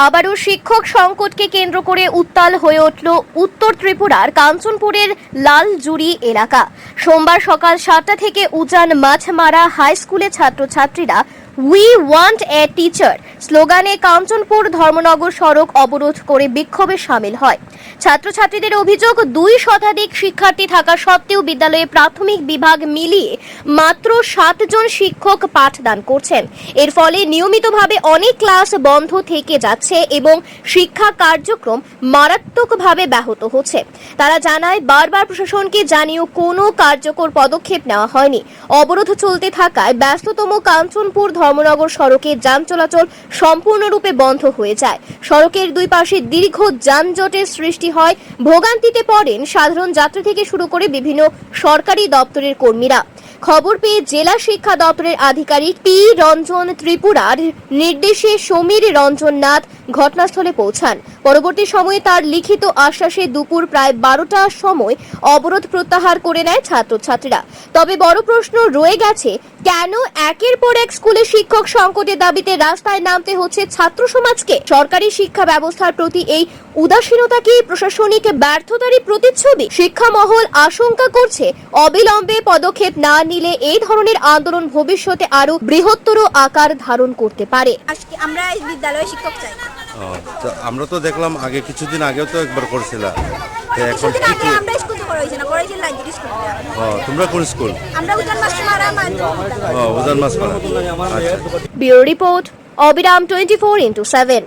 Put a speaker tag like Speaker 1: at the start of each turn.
Speaker 1: আবারও শিক্ষক সংকটকে কেন্দ্র করে উত্তাল হয়ে উঠল উত্তর ত্রিপুরার কাঞ্চনপুরের লালজুড়ি এলাকা। সোমবার সকাল সাতটা থেকে উজান মাছমারা হাই স্কুলে ছাত্রছাত্রীরা উই ওয়ান্ট এ টিচার স্লোগানে কাঞ্চনপুর ধর্মনগর সড়ক অবরোধ করে বিক্ষোভে সামিল হয় ছাত্রছাত্রীদের অভিযোগ, দুই শতাধিক শিক্ষার্থী থাকা সত্ত্বেও বিদ্যালয়ে প্রাথমিক বিভাগ মিলিয়ে মাত্র সাতজন শিক্ষক পাঠদান করছেন। এর ফলে নিয়মিতভাবে অনেক ক্লাস বন্ধ থেকে যাচ্ছে এবং শিক্ষা কার্যক্রম মারাত্মকভাবে ব্যাহত হচ্ছে। তারা জানায়, বারবার প্রশাসনকে জানিয়েও কোনো কার্যকর পদক্ষেপ নেওয়া হয়নি। অবরোধ চলতে থাকায় ব্যস্ততম কাঞ্চনপুর ধর্মনগর সড়কে যান চলাচল সম্পূর্ণরূপে বন্ধ হয়ে যায়। সড়কের দুই পাশে দীর্ঘ যানজটের সৃষ্টি হয়। ভোগান্তিতে পড়েন সাধারণ যাত্রী থেকে শুরু করে বিভিন্ন সরকারি দপ্তরের কর্মীরা। খবর পেয়ে জেলা শিক্ষা দপ্তরের আধিকারিক পি. রঞ্জন ত্রিপুরার নির্দেশে সমীর রঞ্জন নাথ ঘটনাস্থলে পৌঁছান। পরবর্তী সময়ে তার লিখিত আশ্বাসে দুপুর প্রায় বারোটার সময় অবরোধ প্রত্যাহার করে নেয় ছাত্রছাত্রীরা। তবে বড় প্রশ্ন রয়ে গেছে, কেন একের পর এক স্কুলে শিক্ষক সংকটের দাবিতে রাস্তায় নামতে হচ্ছে ছাত্র সমাজকে? সরকারি শিক্ষা ব্যবস্থার প্রতি এই উদাসীনতা কি প্রশাসনিক ব্যর্থতারই প্রতিচ্ছবি? শিক্ষা মহল আশঙ্কা করছে, অবিলম্বে পদক্ষেপ না নিলে এই ধরনের আন্দোলন ভবিষ্যতে আরও বৃহত্তর আকার ধারণ করতে পারে।
Speaker 2: আজকে আমরা বিদ্যালয়ে শিক্ষক চাই।
Speaker 3: তো আমরা তো দেখলাম আগে কিছুদিন আগেও তো একবার করছিলাম তো এখন কি কি-
Speaker 2: স্কুল
Speaker 3: তোমরা কোন
Speaker 2: মারা
Speaker 1: ব্যুরো রিপোর্ট অবিরাম টোয়েন্টি ফোর ইন্টু সেভেন